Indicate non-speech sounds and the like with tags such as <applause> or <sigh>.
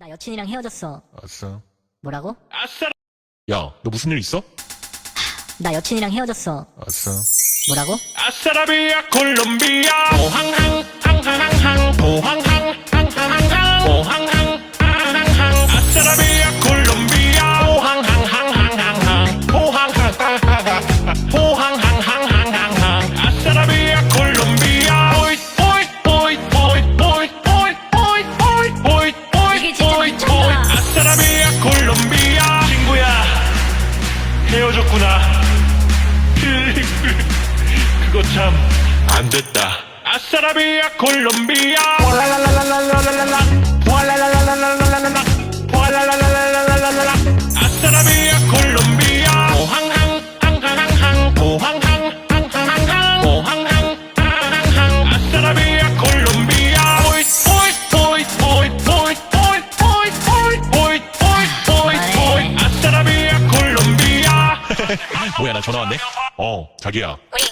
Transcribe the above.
나 여친이랑 헤어졌어. 아싸. 뭐라고? 야, 너 무슨 일 있어? 나 여친이랑 헤어졌어. 아싸. 뭐라고? 아싸라비아 콜롬비아 포항항 항항항 아싸라비아 콜롬비아 친구야 헤어졌구나 <laughs> 그거 참 안 됐다. 아싸라비아 콜롬비아. 뭐야, 나 전화 왔네? 어, 자기야. 우리